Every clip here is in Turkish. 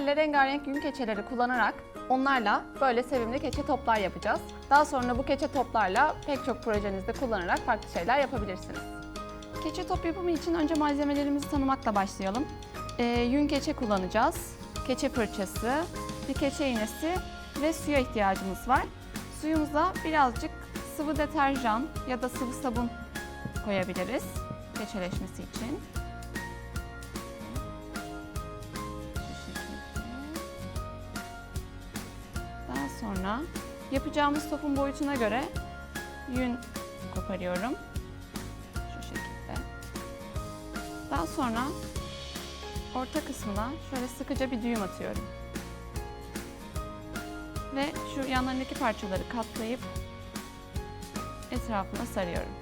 Sizlerle rengarenk yün keçeleri kullanarak onlarla böyle sevimli keçe toplar yapacağız. Daha sonra bu keçe toplarla pek çok projenizde kullanarak farklı şeyler yapabilirsiniz. Keçe top yapımı için önce malzemelerimizi tanımakla başlayalım. Ee, yün keçe kullanacağız. Keçe fırçası, bir keçe iğnesi ve suya ihtiyacımız var. Suyumuza birazcık sıvı deterjan ya da sıvı sabun koyabiliriz keçeleşmesi için. Sonra yapacağımız topun boyutuna göre yün koparıyorum. Şu şekilde. Daha sonra orta kısmına şöyle sıkıca bir düğüm atıyorum. Ve şu yanlarındaki parçaları katlayıp etrafına sarıyorum.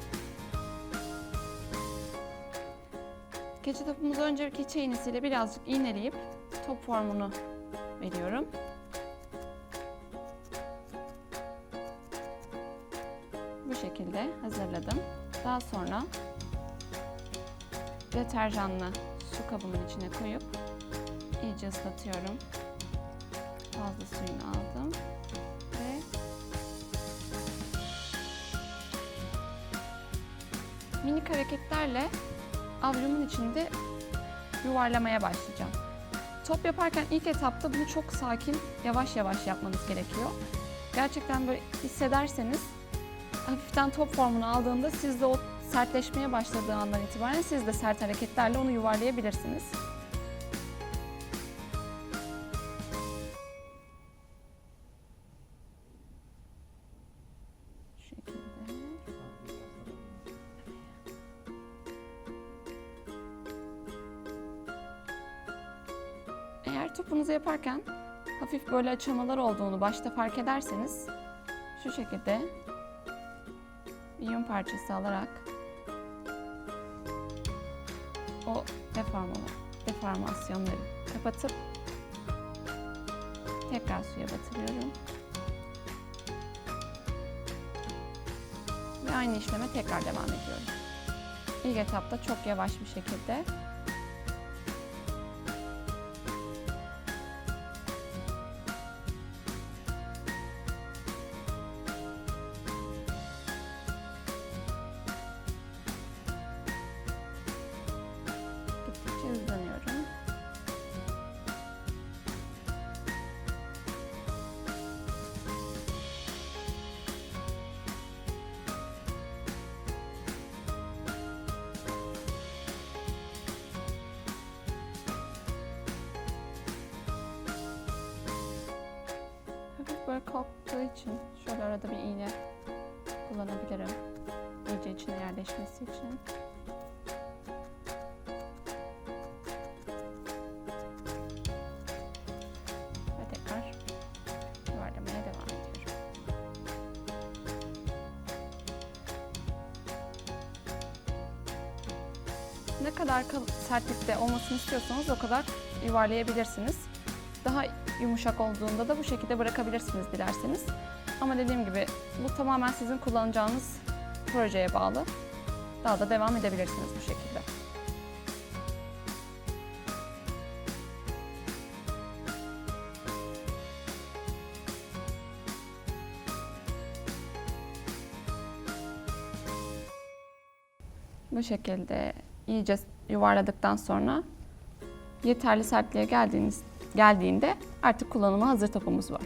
Keçe topumuzu önce keçe iğnesiyle birazcık iğneleyip top formunu veriyorum. Şekilde hazırladım. Daha sonra deterjanlı su kabımın içine koyup iyice ıslatıyorum. Fazla suyunu aldım ve minik hareketlerle avucumun içinde yuvarlamaya başlayacağım. Top yaparken ilk etapta bunu çok sakin, yavaş yavaş yapmanız gerekiyor. Gerçekten böyle hissederseniz hafiften top formunu aldığında siz de o sertleşmeye başladığı andan itibaren siz de sert hareketlerle onu yuvarlayabilirsiniz. Eğer topunuzu yaparken hafif böyle açılmalar olduğunu başta fark ederseniz şu şekilde bir yün parçası alarak o deforma, deformasyonları kapatıp tekrar suya batırıyorum. Ve aynı işleme tekrar devam ediyorum. İlk etapta çok yavaş bir şekilde Kalktığı için şöyle arada bir iğne kullanabilirim. İyice içine yerleşmesi için. Ne kadar sertlikte olmasını istiyorsanız o kadar yuvarlayabilirsiniz. Daha yumuşak olduğunda da bu şekilde bırakabilirsiniz dilerseniz. Ama dediğim gibi bu tamamen sizin kullanacağınız projeye bağlı. Daha da devam edebilirsiniz bu şekilde. Bu şekilde iyice yuvarladıktan sonra yeterli sertliğe geldiğiniz geldiğinde artık kullanıma hazır topumuz var.